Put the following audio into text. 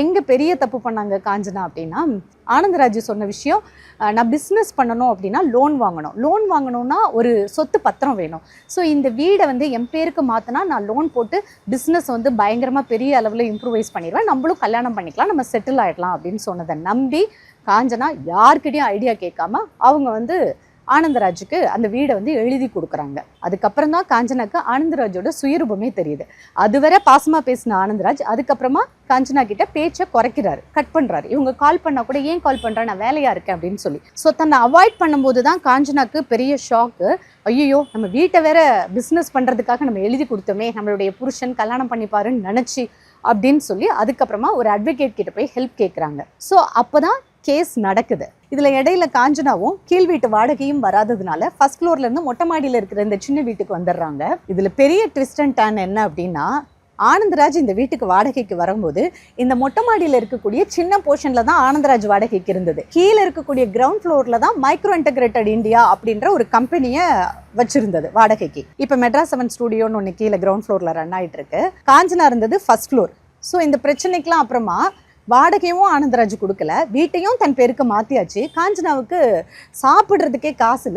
எங்கே பெரிய தப்பு பண்ணாங்க காஞ்சனா அப்படின்னா ஆனந்தராஜ் சொன்ன விஷயம் நான் பிஸ்னஸ் பண்ணணும் அப்படின்னா லோன் வாங்கணும். லோன் வாங்கணும்னா ஒரு சொத்து பத்திரம் வேணும். ஸோ இந்த வீடை வந்து என் பேருக்கு மாற்றினா நான் லோன் போட்டு பிஸ்னஸ் வந்து பயங்கரமாக பெரிய அளவில் இம்ப்ரூவைஸ் பண்ணிடுவேன். நம்மளும் கல்யாணம் பண்ணிக்கலாம் நம்ம செட்டில் ஆகிடலாம் அப்படின்னு சொன்னதை நம்பி காஞ்சனா யார்கிட்டையும் ஐடியா கேட்காம அவங்க வந்து ஆனந்தராஜுக்கு அந்த வீடை வந்து எழுதி கொடுக்குறாங்க. அதுக்கப்புறம் தான் காஞ்சனாக்கு ஆனந்தராஜோட சுயரூபமே தெரியுது. அதுவரை பாசமாக பேசின ஆனந்தராஜ் அதுக்கப்புறமா காஞ்சனா கிட்ட பேச்சை குறைக்கிறாரு கட் பண்ணுறாரு இவங்க கால் பண்ணால் கூட ஏன் கால் பண்ணுறேன் நான் வேலையாக இருக்கேன் அப்படின்னு சொல்லி. ஸோ தன்னை அவாய்ட் பண்ணும்போது தான் காஞ்சனாக்கு பெரிய ஷாக்கு ஐயோ நம்ம வீட்டை வேற பிஸ்னஸ் பண்ணுறதுக்காக நம்ம எழுதி கொடுத்தோமே நம்மளுடைய புருஷன் கல்யாணம் பண்ணிப்பாருன்னு நினச்சி அப்படின்னு சொல்லி அதுக்கப்புறமா ஒரு அட்வொகேட் கிட்ட போய் ஹெல்ப் கேட்குறாங்க ஸோ அப்போ தான் கேஸ் நடக்குது. இதில் இடையில காஞ்சனாவும் கீழ் வீட்டு வாடகையும் வராததுனால ஃபர்ஸ்ட் ஃப்ளோர்ல இருந்து மொட்டை மாடியில் இருக்கிற இந்த சின்ன வீட்டுக்கு வந்துடுறாங்க. இதில் பெரிய ட்விஸ்ட் அண்ட் டேன் என்ன அப்படின்னா ஆனந்தராஜ் இந்த வீட்டுக்கு வாடகைக்கு வரும்போது இந்த மொட்டை மாடியில் இருக்கக்கூடிய சின்ன போர்ஷனில் தான் ஆனந்தராஜ் வாடகைக்கு இருந்தது. கீழே இருக்கக்கூடிய கிரவுண்ட் ஃப்ளோரில் தான் மைக்ரோ இன்டகிரேட்டட் இந்தியா அப்படின்ற ஒரு கம்பெனியை வச்சிருந்தது வாடகைக்கு. இப்போ மெட்ராஸ் செவன் ஸ்டூடியோன்னு ஒன்று கீழே கிரவுண்ட் ஃப்ளோரில் ரன் ஆகிட்டு இருக்கு. காஞ்சனா இருந்தது ஃபர்ஸ்ட் ஃப்ளோர் ஸோ இந்த பிரச்சனைக்கெலாம் அப்புறமா வாடகையும் ஆனந்தராஜ் கொடுக்கல. வீட்டையும் தன் பேருக்கு மாற்றியாச்சு காஞ்சனாவுக்கு சாப்பிட்றதுக்கே காசு இல்லை.